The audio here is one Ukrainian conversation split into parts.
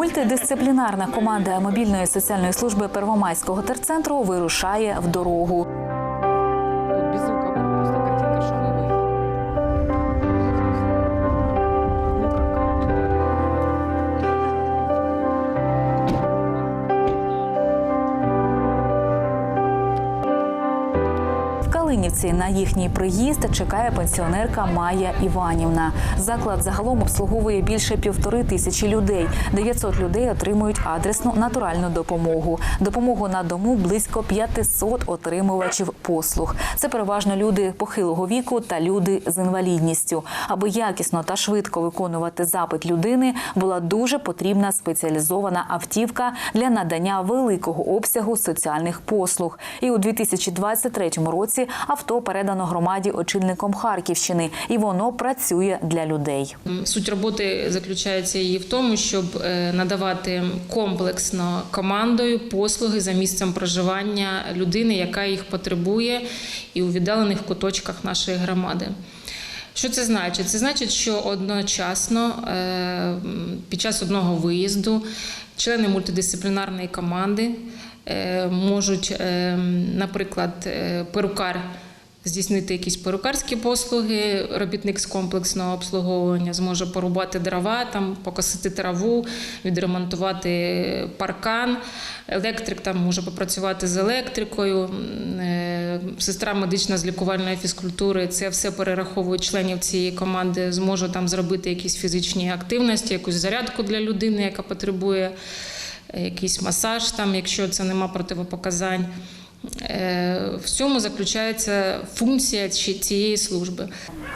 Мультидисциплінарна команда мобільної соціальної служби Первомайського терцентру вирушає в дорогу. Калинівці на їхній приїзд чекає пенсіонерка Майя Іванівна. Заклад загалом обслуговує більше півтори тисячі людей. 900 людей отримують адресну натуральну допомогу. Допомогу на дому близько 500 отримувачів послуг. Це переважно люди похилого віку та люди з інвалідністю. Аби якісно та швидко виконувати запит людини, була дуже потрібна спеціалізована автівка для надання великого обсягу соціальних послуг. І у 2023 році авто передано громаді очільником Харківщини, і воно працює для людей. Суть роботи заключається її в тому, щоб е, надавати комплексно командою послуги за місцем проживання людини, яка їх потребує, і у віддалених куточках нашої громади. Що це значить? Це значить, що одночасно е, під час одного виїзду члени мультидисциплінарної команди можуть, е, наприклад, е, перукар здійснити якісь перукарські послуги. Робітник з комплексного обслуговування зможе порубати дрова, там покосити траву, відремонтувати паркан. Електрик там може попрацювати з електрикою. Е, Сестра медична з лікувальної фізкультури це все перераховує членів цієї команди, зможе там зробити якісь фізичні активності, якусь зарядку для людини, яка потребує е, якийсь масаж, там, якщо це нема противопоказань. Е, В цьому заключається функція цієї служби.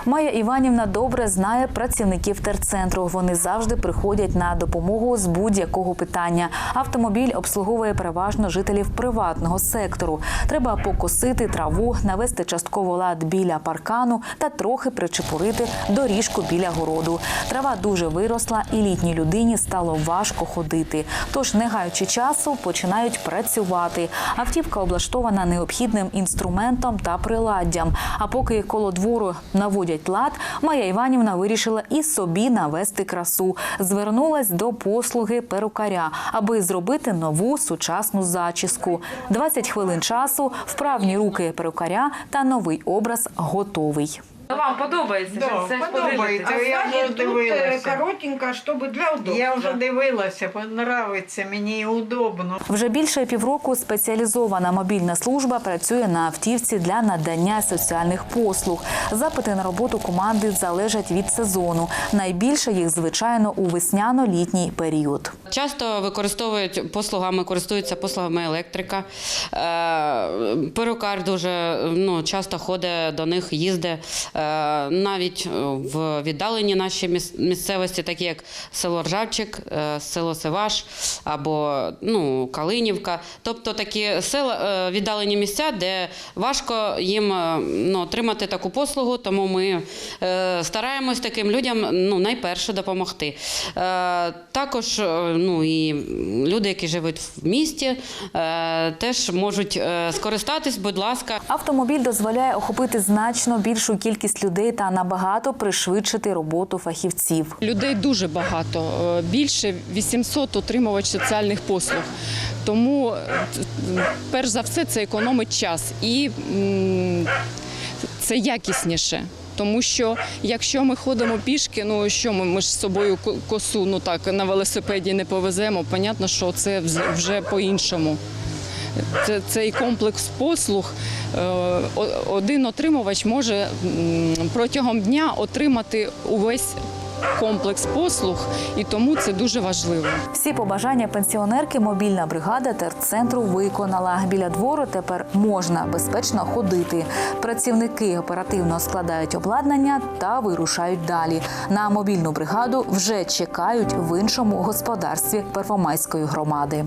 Майя Іванівна добре знає працівників терцентру. Вони завжди приходять на допомогу з будь-якого питання. Автомобіль обслуговує переважно жителів приватного сектору. Треба покосити траву, навести частково лад біля паркану та трохи причепурити доріжку біля городу. Трава дуже виросла, і літній людині стало важко ходити. Тож, не гаючи часу, починають працювати. Автівка облаштована необхідним інструментом та приладдям. А поки коло двору наводять лад, Майя Іванівна вирішила і собі навести красу. Звернулась до послуги перукаря, аби зробити нову сучасну зачіску. 20 хвилин часу, вправні руки перукаря та новий образ готовий. Вам подобається? Да, Це ж подобається. подивитися. я вже Тут е, дивилася. коротенько, щоб для удобства. Я вже дивилася, подобається, мені удобно. Вже більше півроку спеціалізована мобільна служба працює на автівці для надання соціальних послуг. Запити на роботу команди залежать від сезону. Найбільше їх, звичайно, у весняно-літній період. Часто використовують послугами, користуються послугами електрика. Е, Перукар дуже ну, часто ходить до них, їздить е, навіть в віддалені наші місцевості, такі як село Ржавчик, е, село Севаш або ну, Калинівка. Тобто такі села е, віддалені місця, де важко їм е, ну, отримати таку послугу, тому ми е, стараємось таким людям ну, найперше допомогти. Е, також е, ну, і люди, які живуть в місті, е, теж можуть е, скористатись, будь ласка. Автомобіль дозволяє охопити значно більшу кількість людей та набагато пришвидшити роботу фахівців. Людей дуже багато, е, більше 800 отримувач соціальних послуг. Тому, е, перш за все, це економить час і це якісніше. Тому що якщо ми ходимо пішки, ну що ми, ми ж з собою ко- косу ну так на велосипеді не повеземо, понятно, що це вже по-іншому. Це, цей комплекс послуг е, один отримувач може протягом дня отримати увесь комплекс послуг, і тому це дуже важливо. Всі побажання пенсіонерки мобільна бригада терцентру виконала. Біля двору тепер можна безпечно ходити. Працівники оперативно складають обладнання та вирушають далі. На мобільну бригаду вже чекають в іншому господарстві Первомайської громади.